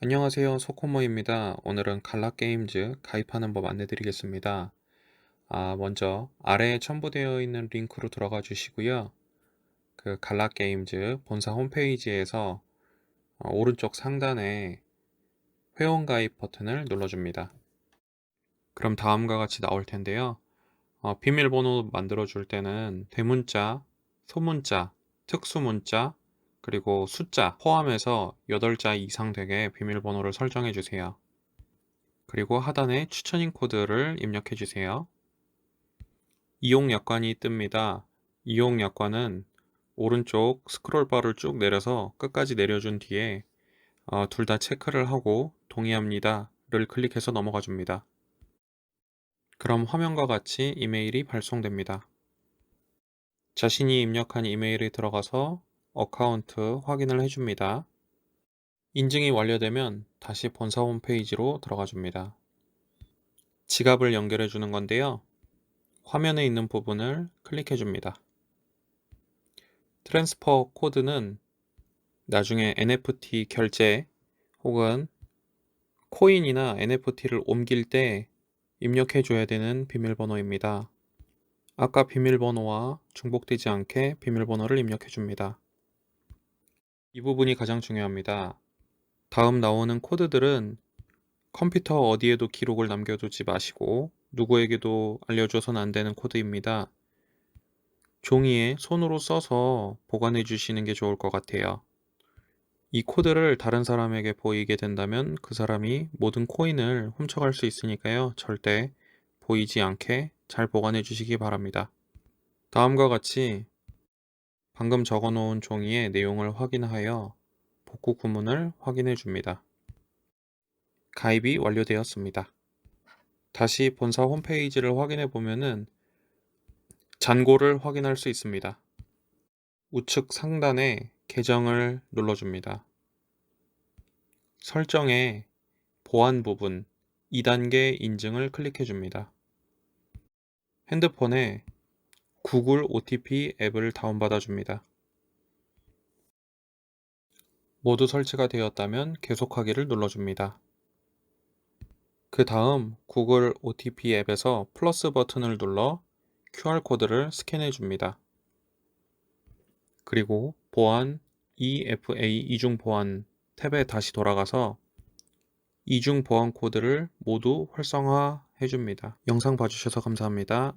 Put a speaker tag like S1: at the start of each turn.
S1: 안녕하세요. 소코모입니다. 오늘은 갈라게임즈 가입하는 법 안내드리겠습니다. 아, 먼저 아래에 첨부되어 있는 링크로 들어가 주시고요. 그 갈라게임즈 본사 홈페이지에서 어, 오른쪽 상단에 회원 가입 버튼을 눌러줍니다. 그럼 다음과 같이 나올 텐데요. 어, 비밀번호 만들어 줄 때는 대문자, 소문자, 특수문자, 그리고 숫자 포함해서 8자 이상 되게 비밀번호를 설정해 주세요. 그리고 하단에 추천인 코드를 입력해 주세요. 이용 약관이 뜹니다. 이용 약관은 오른쪽 스크롤바를 쭉 내려서 끝까지 내려준 뒤에 어, 둘 다 체크를 하고 동의합니다를 클릭해서 넘어가 줍니다. 그럼 화면과 같이 이메일이 발송됩니다. 자신이 입력한 이메일에 들어가서 어카운트 확인을 해줍니다. 인증이 완료되면 다시 본사 홈페이지로 들어가 줍니다. 지갑을 연결해 주는 건데요. 화면에 있는 부분을 클릭해 줍니다. 트랜스퍼 코드는 나중에 NFT 결제 혹은 코인이나 NFT를 옮길 때 입력해 줘야 되는 비밀번호입니다. 아까 비밀번호와 중복되지 않게 비밀번호를 입력해 줍니다. 이 부분이 가장 중요합니다. 다음 나오는 코드들은 컴퓨터 어디에도 기록을 남겨두지 마시고 누구에게도 알려줘서는 안 되는 코드입니다. 종이에 손으로 써서 보관해 주시는 게 좋을 것 같아요. 이 코드를 다른 사람에게 보이게 된다면 그 사람이 모든 코인을 훔쳐갈 수 있으니까요. 절대 보이지 않게 잘 보관해 주시기 바랍니다. 다음과 같이 방금 적어 놓은 종이의 내용을 확인하여 복구 구문을 확인해 줍니다. 가입이 완료되었습니다. 다시 본사 홈페이지를 확인해 보면은 잔고를 확인할 수 있습니다. 우측 상단에 계정을 눌러줍니다. 설정에 보안 부분 2단계 인증을 클릭해 줍니다. 핸드폰에 구글 OTP 앱을 다운받아 줍니다. 모두 설치가 되었다면 계속하기를 눌러줍니다. 그 다음 구글 OTP 앱에서 플러스 버튼을 눌러 QR코드를 스캔해 줍니다. 그리고 보안 EFA 이중 보안 탭에 다시 돌아가서 이중 보안 코드를 모두 활성화해 줍니다. 영상 봐주셔서 감사합니다.